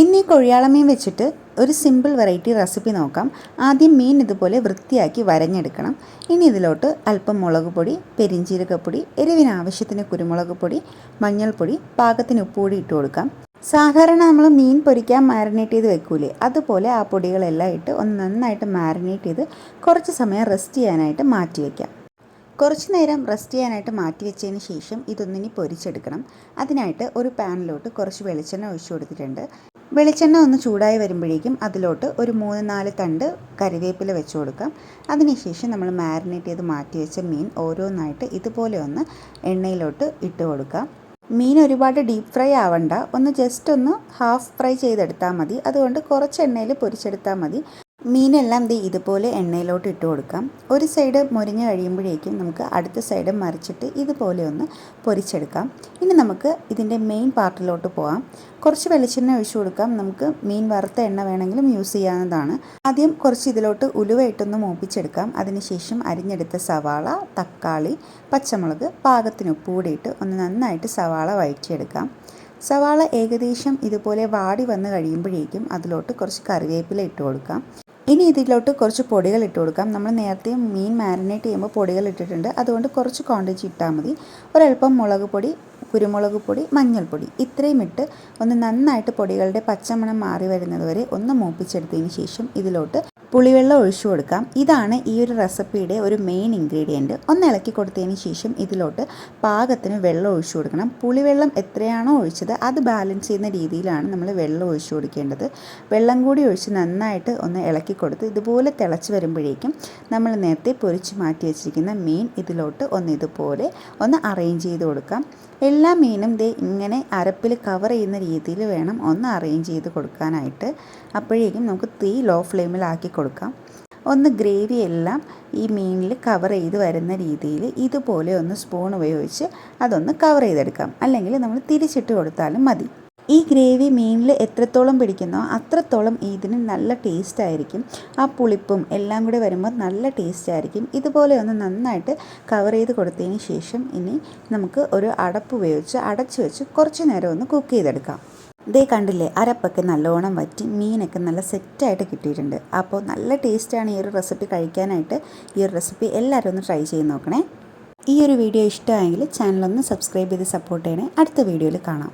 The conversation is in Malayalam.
ഇന്ന് കൊഴിയാളമീൻ വെച്ചിട്ട് ഒരു സിമ്പിൾ വെറൈറ്റി റെസിപ്പി നോക്കാം. ആദ്യം മീൻ ഇതുപോലെ വൃത്തിയാക്കി വരഞ്ഞെടുക്കണം. ഇനി ഇതിലോട്ട് അല്പം മുളക് പൊടി പെരിഞ്ചീരകപ്പൊടി എരിവിന് ആവശ്യത്തിന് കുരുമുളക് പൊടി മഞ്ഞൾപ്പൊടി പാകത്തിന് ഉപ്പുപൊടി ഇട്ട് കൊടുക്കാം. സാധാരണ നമ്മൾ മീൻ പൊരിക്കാൻ മാരിനേറ്റ് ചെയ്ത് വെക്കൂലേ? അതുപോലെ ആ പൊടികളെല്ലാം ഇട്ട് ഒന്ന് നന്നായിട്ട് മാരിനേറ്റ് ചെയ്ത് കുറച്ച് സമയം റെസ്റ്റ് ചെയ്യാനായിട്ട് മാറ്റി വയ്ക്കാം കുറച്ച് നേരം റെസ്റ്റ് ചെയ്യാനായിട്ട് മാറ്റി വെച്ചതിന് ശേഷം ഇതൊന്നിനി പൊരിച്ചെടുക്കണം. അതിനായിട്ട് ഒരു പാനിലോട്ട് കുറച്ച് വെളിച്ചെണ്ണ ഒഴിച്ചു കൊടുത്തിട്ടുണ്ട്. വെളിച്ചെണ്ണ ഒന്ന് ചൂടായി വരുമ്പോഴേക്കും അതിലോട്ട് ഒരു മൂന്ന് നാല് തണ്ട് കറിവേപ്പില വെച്ച് കൊടുക്കാം. അതിനുശേഷം നമ്മൾ മാരിനേറ്റ് ചെയ്ത് മാറ്റി വെച്ച മീൻ ഓരോന്നായിട്ട് ഇതുപോലെ ഒന്ന് എണ്ണയിലോട്ട് ഇട്ട് കൊടുക്കാം. മീൻ ഒരുപാട് ഡീപ്പ് ഫ്രൈ ആവണ്ട. ഒന്ന് ജസ്റ്റ് ഒന്ന് ഹാഫ് ഫ്രൈ ചെയ്തെടുത്താൽ മതി. അതുകൊണ്ട് കുറച്ച് എണ്ണയിൽ പൊരിച്ചെടുത്താൽ മതി. മീനെല്ലാം ദേ ഇതുപോലെ എണ്ണയിലോട്ട് ഇട്ട് കൊടുക്കാം. ഒരു സൈഡ് മുരിഞ്ഞ് കഴിയുമ്പോഴേക്കും നമുക്ക് അടുത്ത സൈഡ് മറിച്ചിട്ട് ഇതുപോലെ ഒന്ന് പൊരിച്ചെടുക്കാം. ഇനി നമുക്ക് ഇതിന്റെ മെയിൻ പാർട്ടിലോട്ട് പോകാം കുറച്ച് വെളിച്ചെണ്ണ ഒഴിച്ചു കൊടുക്കാം. നമുക്ക് മീൻ വറുത്ത എണ്ണ വേണമെങ്കിലും യൂസ് ചെയ്യാവുന്നതാണ്. ആദ്യം കുറച്ച് ഇതിലോട്ട് ഉലുവയിട്ടൊന്ന് മൂപ്പിച്ചെടുക്കാം. അതിനുശേഷം അരിഞ്ഞെടുത്ത സവാള തക്കാളി പച്ചമുളക് പാകത്തിന് ഉപ്പ് കൂടിയിട്ട് ഒന്ന് നന്നായിട്ട് സവാള വഴറ്റിയെടുക്കാം. സവാള ഏകദേശം ഇതുപോലെ വാടി വന്ന് കഴിയുമ്പോഴേക്കും അതിലോട്ട് കുറച്ച് കറിവേപ്പില ഇട്ട് കൊടുക്കാം. ഇനി ഇതിലോട്ട് കുറച്ച് പൊടികൾ ഇട്ട് കൊടുക്കാം. നമ്മൾ നേരത്തെ മീൻ മാരിനേറ്റ് ചെയ്യുമ്പോൾ പൊടികൾ ഇട്ടിട്ടുണ്ട്. അതുകൊണ്ട് കുറച്ച് ക്വാണ്ടിറ്റി ഇട്ടാൽ മതി. ഒരൽപ്പം മുളക് പൊടി കുരുമുളക് പൊടി മഞ്ഞൾപ്പൊടി ഇത്രയും ഇട്ട് ഒന്ന് നന്നായിട്ട് പൊടികളുടെ പച്ചമണം മാറി വരുന്നത് വരെ ഒന്ന് മൂപ്പിച്ചെടുത്തതിന് ശേഷം ഇതിലോട്ട് പുളിവെള്ളം ഒഴിച്ചു കൊടുക്കാം. ഇതാണ് ഈ ഒരു റെസിപ്പിയുടെ ഒരു മെയിൻ ഇൻഗ്രീഡിയന്റ് ഒന്ന് ഇളക്കി കൊടുത്തതിന് ശേഷം ഇതിലോട്ട് പാകത്തിന് വെള്ളം ഒഴിച്ചു കൊടുക്കണം. പുളിവെള്ളം എത്രയാണോ ഒഴിച്ചത് അത് ബാലൻസ് ചെയ്യുന്ന രീതിയിലാണ് നമ്മൾ വെള്ളം ഒഴിച്ചു കൊടുക്കേണ്ടത്. വെള്ളം കൂടി ഒഴിച്ച് നന്നായിട്ട് ഒന്ന് ഇളക്കി കൊടുത്ത് ഇതുപോലെ തിളച്ച് വരുമ്പോഴേക്കും നമ്മൾ നേരത്തെ പൊരിച്ച് മാറ്റി വെച്ചിരിക്കുന്ന മീൻ ഇതിലോട്ട് ഒന്ന് ഇതുപോലെ ഒന്ന് അറേഞ്ച് ചെയ്ത് കൊടുക്കാം. എല്ലാ മീനും ദേ ഇങ്ങനെ അരപ്പിൽ കവർ ചെയ്യുന്ന രീതിയിൽ വേണം ഒന്ന് അറേഞ്ച് ചെയ്ത് കൊടുക്കാനായിട്ട്. അപ്പോഴേക്കും നമുക്ക് തീ ലോ ഫ്ലെയിമിലാക്കി കൊടുക്കാം. ഒന്ന് ഗ്രേവി എല്ലാം ഈ മീനിൽ കവർ ചെയ്ത് വരുന്ന രീതിയിൽ ഇതുപോലെ ഒന്ന് സ്പൂൺ ഉപയോഗിച്ച് അതൊന്ന് കവർ ചെയ്തെടുക്കാം. അല്ലെങ്കിൽ നമ്മൾ തിരിച്ചിട്ട് കൊടുത്താലും മതി. ഈ ഗ്രേവി മീനിൽ എത്രത്തോളം പിടിക്കുന്നോ അത്രത്തോളം ഇതിന് നല്ല ടേസ്റ്റ് ആയിരിക്കും. ആ പുളിപ്പും എല്ലാം കൂടി വരുമ്പോൾ നല്ല ടേസ്റ്റ് ആയിരിക്കും. ഇതുപോലെ ഒന്ന് നന്നായിട്ട് കവർ ചെയ്ത് കൊടുത്തതിന് ശേഷം ഇനി നമുക്ക് ഒരു അടപ്പ് ഉപയോഗിച്ച് അടച്ചു വെച്ച് കുറച്ച് നേരം ഒന്ന് കുക്ക് ചെയ്തെടുക്കാം. ഇതേ കണ്ടില്ലേ അരപ്പൊക്കെ നല്ലോണം വറ്റി മീനൊക്കെ നല്ല സെറ്റായിട്ട് കിട്ടിയിട്ടുണ്ട്. അപ്പോൾ നല്ല ടേസ്റ്റാണ് ഈ ഒരു റെസിപ്പി കഴിക്കാനായിട്ട് ഈ ഒരു റെസിപ്പി എല്ലാവരും ഒന്ന് ട്രൈ ചെയ്ത് നോക്കണേ. ഈ ഒരു വീഡിയോ ഇഷ്ടമായെങ്കിൽ ചാനലൊന്ന് സബ്സ്ക്രൈബ് ചെയ്ത് സപ്പോർട്ട് ചെയ്യണേ. അടുത്ത വീഡിയോയിൽ കാണാം.